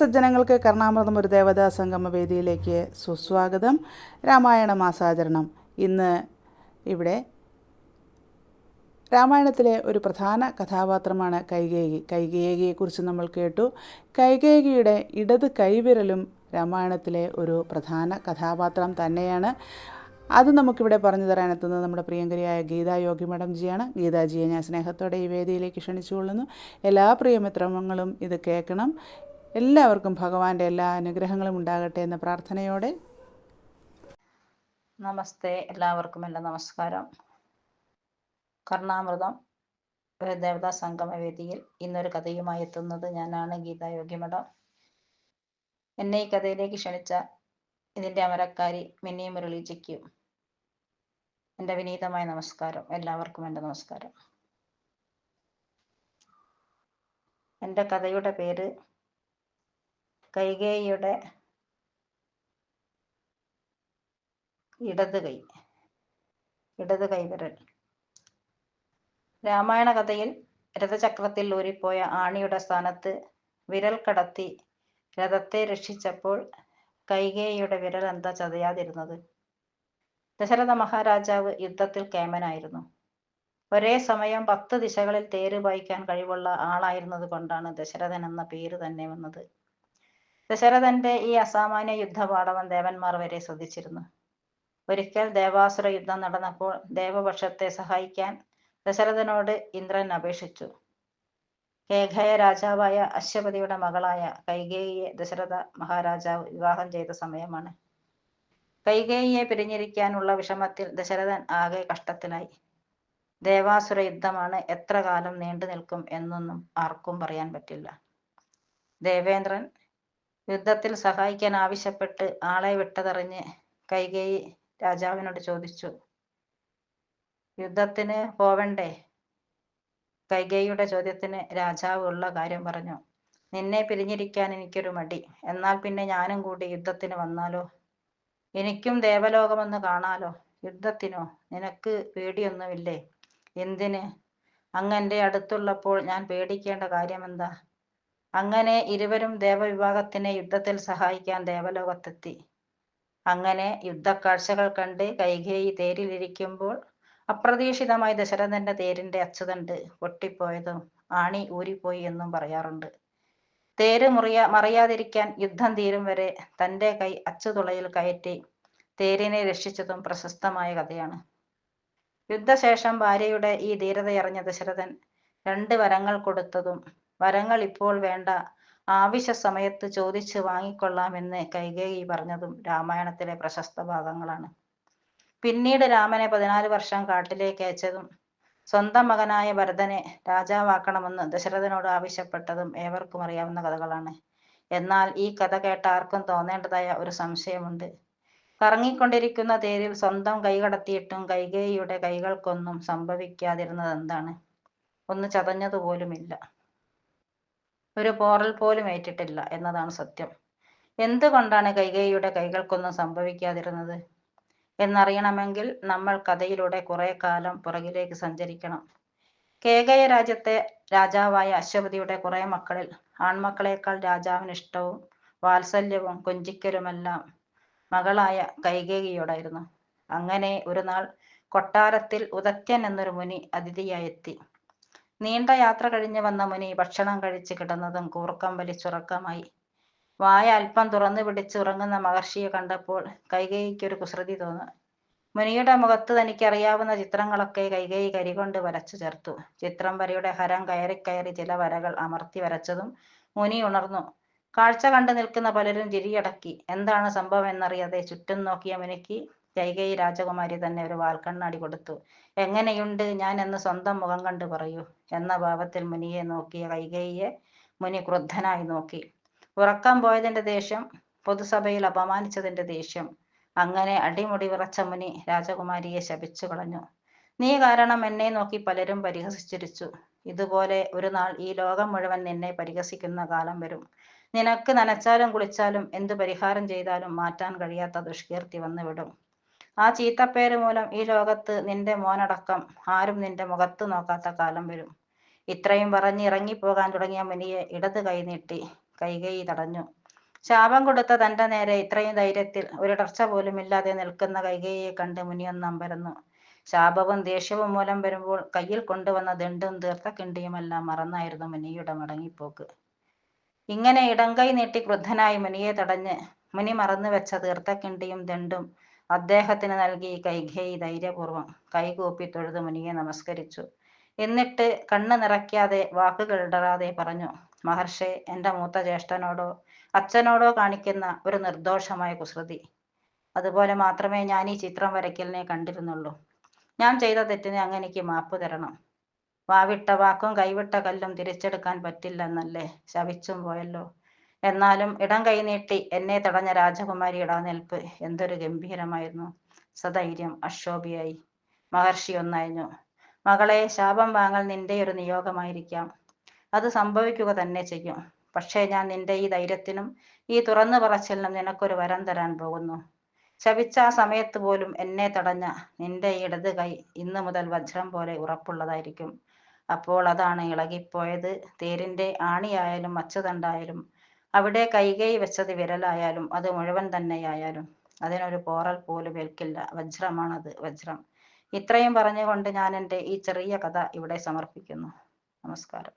സജ്ജനങ്ങൾക്ക് കർണാമൃതം ഒരു ദേവതാ സംഗമ വേദിയിലേക്ക് സുസ്വാഗതം. രാമായണ മാസാചരണം. ഇന്ന് ഇവിടെ രാമായണത്തിലെ ഒരു പ്രധാന കഥാപാത്രമാണ് കൈകേയി. കൈകേയിയെക്കുറിച്ച് നമ്മൾ കേട്ടു. കൈകേയിയുടെ ഇടത് കൈവിരലും രാമായണത്തിലെ ഒരു പ്രധാന കഥാപാത്രം തന്നെയാണ്. അത് നമുക്കിവിടെ പറഞ്ഞു തരാനെത്തുന്നത് നമ്മുടെ പ്രിയങ്കരിയായ ഗീതാ യോഗി മഠം ജിയാണ് ഗീതാജിയെ ഞാൻ സ്നേഹത്തോടെ ഈ വേദിയിലേക്ക് ക്ഷണിച്ചുകൊള്ളുന്നു. എല്ലാ പ്രിയമിത്രങ്ങളും ഇത് കേൾക്കണം. എല്ലാവർക്കും ഭഗവാന്റെ എല്ലാ അനുഗ്രഹങ്ങളും ഉണ്ടാകട്ടെ എന്ന പ്രാർത്ഥനയോടെ. നമസ്തേ എല്ലാവർക്കും എന്റെ നമസ്കാരം. കർണാമൃതം ദേവതാ സംഗമ വേദിയിൽ ഇന്നൊരു കഥയുമായി എത്തുന്നത് ഞാനാണ് ഗീതാ യോഗ്യമഠം. എന്നെ ഈ കഥയിലേക്ക് ക്ഷണിച്ച ഇതിന്റെ അമരക്കാരി മിന്നി മുരളിജിക്കും എന്റെ വിനീതമായ നമസ്കാരം. എല്ലാവർക്കും എന്റെ നമസ്കാരം. എന്റെ കഥയുടെ പേര് കൈകേയിയുടെ ഇടത് കൈ ഇടത് കൈവിരൽ രാമായണ കഥയിൽ രഥചക്രത്തിൽ ഊരിപ്പോയ ആണിയുടെ സ്ഥാനത്ത് വിരൽ കടത്തി രഥത്തെ രക്ഷിച്ചപ്പോൾ കൈകേയിയുടെ വിരൽ എന്താ ചതയാതിരുന്നത്? ദശരഥ മഹാരാജാവ് യുദ്ധത്തിൽ കേമനായിരുന്നു. ഒരേ സമയം പത്ത് ദിശകളിൽ തേര് വായിക്കാൻ കഴിവുള്ള ആളായിരുന്നത് കൊണ്ടാണ് ദശരഥൻ എന്ന പേര് തന്നെ വന്നത്. ദശരഥന്റെ ഈ അസാമാന്യ യുദ്ധപാടവം ദേവന്മാർ വരെ ശ്രദ്ധിച്ചിരുന്നു. ഒരിക്കൽ ദേവാസുര യുദ്ധം നടന്നപ്പോൾ ദേവപക്ഷത്തെ സഹായിക്കാൻ ദശരഥനോട് ഇന്ദ്രൻ അപേക്ഷിച്ചു. കേഘയ രാജാവായ അശ്വപതിയുടെ മകളായ കൈകേയിയെ ദശരഥ മഹാരാജാവ് വിവാഹം ചെയ്ത സമയമാണ്. കൈകേയിയെ പിരിഞ്ഞിരിക്കാനുള്ള വിഷമത്തിൽ ദശരഥൻ ആകെ കഷ്ടത്തിലായി. ദേവാസുര യുദ്ധമാണ് എത്ര കാലം നീണ്ടു നിൽക്കും എന്നൊന്നും ആർക്കും പറയാൻ പറ്റില്ല. ദേവേന്ദ്രൻ യുദ്ധത്തിൽ സഹായിക്കാൻ ആവശ്യപ്പെട്ട് ആളെ വിട്ടതറിഞ്ഞ് കൈകേയി രാജാവിനോട് ചോദിച്ചു. യുദ്ധത്തിന് പോവണ്ടേ? കൈകേയിയുടെ ചോദ്യത്തിന് രാജാവ് ഉള്ള കാര്യം പറഞ്ഞു. നിന്നെ പിരിഞ്ഞിരിക്കാൻ എനിക്കൊരു മടി. എന്നാൽ പിന്നെ ഞാനും കൂടി യുദ്ധത്തിന് വന്നാലോ? എനിക്കും ദേവലോകമൊന്ന് കാണാലോ? യുദ്ധത്തിനോ? നിനക്ക് പേടിയൊന്നുമില്ലേ? എന്തിന്? അങ്ങ് അങ്ങന്റെ അടുത്തുള്ളപ്പോൾ ഞാൻ പേടിക്കേണ്ട കാര്യമെന്താ? അങ്ങനെ ഇരുവരും ദേവവിഭാഗത്തിനെ യുദ്ധത്തിൽ സഹായിക്കാൻ ദേവലോകത്തെത്തി. അങ്ങനെ യുദ്ധക്കാഴ്ചകൾ കണ്ട് കൈകേയി തേരിലിരിക്കുമ്പോൾ അപ്രതീക്ഷിതമായി ദശരഥന്റെ തേരിന്റെ അച്ചുതണ്ട് പൊട്ടിപ്പോയതും ആണി ഊരിപ്പോയി എന്നും പറയാറുണ്ട്. തേര് മുറിയ മറിയാതിരിക്കാൻ യുദ്ധം തീരും വരെ തന്റെ കൈ അച്ചുതുളയിൽ കയറ്റി തേരിനെ രക്ഷിച്ചതും പ്രശസ്തമായ കഥയാണ്. യുദ്ധശേഷം ഭാര്യയുടെ ഈ ധീരതയറിഞ്ഞ ദശരഥൻ രണ്ട് വരങ്ങൾ കൊടുത്തതും വരങ്ങൾ ഇപ്പോൾ വേണ്ട. ആവശ്യ സമയത്ത് ചോദിച്ചു വാങ്ങിക്കൊള്ളാമെന്ന് കൈകേയി പറഞ്ഞതും രാമായണത്തിലെ പ്രശസ്ത ഭാഗങ്ങളാണ്. പിന്നീട് രാമനെ പതിനാല് വർഷം കാട്ടിലേക്ക് അയച്ചതും സ്വന്തം മകനായ ഭരതനെ രാജാവാക്കണമെന്ന് ദശരഥനോട് ആവശ്യപ്പെട്ടതും ഏവർക്കും അറിയാവുന്ന കഥകളാണ്. എന്നാൽ ഈ കഥ കേട്ട ആർക്കും തോന്നേണ്ടതായ ഒരു സംശയമുണ്ട്. കറങ്ങിക്കൊണ്ടിരിക്കുന്ന തേരിൽ സ്വന്തം കൈകടത്തിയിട്ടും കൈകേയിയുടെ കൈകൾക്കൊന്നും സംഭവിക്കാതിരുന്നത് എന്താണ്? ഒന്ന് ചതഞ്ഞതുപോലുമില്ല. ഒരു പോറൽ പോലും ഏറ്റിട്ടില്ല എന്നതാണ് സത്യം. എന്തുകൊണ്ടാണ് കൈകേയിയുടെ കൈകൾക്കൊന്നും സംഭവിക്കാതിരുന്നത്? എന്നറിയണമെങ്കിൽ നമ്മൾ കഥയിലൂടെ കുറെ കാലം പുറകിലേക്ക് സഞ്ചരിക്കണം. കേകയ രാജ്യത്തെ രാജാവായ അശ്വപതിയുടെ കുറെ മക്കളിൽ ആൺമക്കളേക്കാൾ രാജാവിന് ഇഷ്ടവും വാത്സല്യവും കൊഞ്ചിക്കലുമെല്ലാം മകളായ കൈകേയിയോടായിരുന്നു. അങ്ങനെ ഒരു നാൾ കൊട്ടാരത്തിൽ ഉദത്യൻ എന്നൊരു മുനി അതിഥിയായി എത്തി. നീണ്ട യാത്ര കഴിഞ്ഞ് വന്ന മുനി ഭക്ഷണം കഴിച്ച് കിടന്നതും കൂർക്കം വലിച്ചുറക്കമായി വായ അല്പം തുറന്നു പിടിച്ച് ഉറങ്ങുന്ന മഹർഷിയെ കണ്ടപ്പോൾ കൈകൈക്കൊരു കുസൃതി തോന്നി. മുനിയുടെ മുഖത്ത് തനിക്ക് അറിയാവുന്ന ചിത്രങ്ങളൊക്കെ കൈകേയി കരികൊണ്ട് വരച്ചു ചേർത്തു. ചിത്രം വരയുടെ ഹരം കയറി കയറി ചില വരകൾ അമർത്തി വരച്ചതും മുനി ഉണർന്നു. കാഴ്ച കണ്ടു നിൽക്കുന്ന പലരും ചിരിയടക്കി. എന്താണ് സംഭവം എന്നറിയാതെ ചുറ്റും നോക്കിയ മുനിക്ക് കൈകേയി രാജകുമാരി തന്നെ ഒരു വാൽക്കണ്ണാടി കൊടുത്തു. എങ്ങനെയുണ്ട്? ഞാൻ എന്ന് സ്വന്തം മുഖം കണ്ടു പറയൂ എന്ന ഭാവത്തിൽ മുനിയെ നോക്കിയ കൈകേയിയെ മുനി ക്രുദ്ധനായി നോക്കി. ഉറക്കം പോയതിന്റെ ദേഷ്യം പൊതുസഭയിൽ അപമാനിച്ചതിന്റെ ദേഷ്യം അങ്ങനെ അടിമുടി വിറച്ച മുനി രാജകുമാരിയെ ശപിച്ചു കളഞ്ഞു. നീ കാരണം എന്നെ നോക്കി പലരും പരിഹസിച്ചിരിച്ചു. ഇതുപോലെ ഒരു നാൾ ഈ ലോകം മുഴുവൻ നിന്നെ പരിഹസിക്കുന്ന കാലം വരും. നിനക്ക് നനച്ചാലും കുളിച്ചാലും എന്തു പരിഹാരം ചെയ്താലും മാറ്റാൻ കഴിയാത്ത ദുഷ്കീർത്തി വന്നുവിടും. ആ ചീത്തപ്പേര് മൂലം ഈ ലോകത്ത് നിന്റെ മോനടക്കം ആരും നിന്റെ മുഖത്ത് നോക്കാത്ത കാലം വരും. ഇത്രയും പറഞ്ഞ് ഇറങ്ങിപ്പോകാൻ തുടങ്ങിയ മുനിയെ ഇടത് കൈ നീട്ടി കൈകേയി തടഞ്ഞു. ശാപം കൊടുത്ത തന്റെ നേരെ ഇത്രയും ധൈര്യത്തിൽ ഒരിടർച്ച പോലും ഇല്ലാതെ നിൽക്കുന്ന കൈകൈയെ കണ്ട് മുനിയൊന്ന് അമ്പരന്നു. ശാപവും ദേഷ്യവും മൂലം വരുമ്പോൾ കയ്യിൽ കൊണ്ടുവന്ന ദണ്ടും തീർത്ത കിണ്ടിയുമെല്ലാം മറന്നായിരുന്നു മുനിയുടെ മടങ്ങിപ്പോക്ക്. ഇങ്ങനെ ഇടം കൈ നീട്ടി ക്രുദ്ധനായി മുനിയെ തടഞ്ഞ് മുനി മറന്നു വെച്ച തീർത്ത കിണ്ടിയും ദണ്ടും അദ്ദേഹത്തിന് നൽകി കൈകേയി ധൈര്യപൂർവം കൈകൂപ്പി തൊഴുത് മുനിയെ നമസ്കരിച്ചു. എന്നിട്ട് കണ്ണ് നിറയ്ക്കാതെ വാക്കുകൾ ഇടറാതെ പറഞ്ഞു മഹർഷേ എന്റെ മൂത്ത ജ്യേഷ്ഠനോടോ അച്ഛനോടോ കാണിക്കുന്ന ഒരു നിർദോഷമായ കുസൃതി. അതുപോലെ മാത്രമേ ഞാൻ ഈ ചിത്രം വരയ്ക്കലിനെ കണ്ടിരുന്നുള്ളൂ. ഞാൻ ചെയ്ത തെറ്റിനെ അങ്ങനെക്ക് മാപ്പ് തരണം. വാവിട്ട വാക്കും കൈവിട്ട കല്ലും തിരിച്ചെടുക്കാൻ പറ്റില്ലെന്നല്ലേ? ശവിച്ചും പോയല്ലോ. എന്നാലും ഇടം കൈനീട്ടി എന്നെ തടഞ്ഞ രാജകുമാരി ആ നിൽപ്പ്. എന്തൊരു ഗംഭീരമായിരുന്നു. സധൈര്യം അക്ഷോഭിയായി മഹർഷി ഒന്നയഞ്ഞു. മകളെ ശാപം വാങ്ങൽ നിന്റെ ഒരു നിയോഗമായിരിക്കാം. അത് സംഭവിക്കുക തന്നെ ചെയ്യും. പക്ഷേ ഞാൻ നിന്റെ ഈ ധൈര്യത്തിനും ഈ തുറന്നു പറച്ചിലിനും നിനക്കൊരു വരം തരാൻ പോകുന്നു. ശവിച്ച ആ സമയത്ത് പോലും എന്നെ തടഞ്ഞ നിന്റെ ഇടത് കൈ ഇന്നു മുതൽ വജ്രം പോലെ ഉറപ്പുള്ളതായിരിക്കും. അപ്പോൾ അതാണ് ഇളകിപ്പോയത്. തേരിന്റെ ആണിയായാലും മച്ചതണ്ടായാലും അവിടെ കൈകൈ വെച്ചത് വിരലായാലും അത് മുഴുവൻ തന്നെയായാലും അതിനൊരു പോറൽ പോലും ഏൽക്കില്ല. വജ്രമാണത് വജ്രം. ഇത്രയും പറഞ്ഞുകൊണ്ട് ഞാൻ എന്റെ ഈ ചെറിയ കഥ ഇവിടെ സമർപ്പിക്കുന്നു. നമസ്കാരം.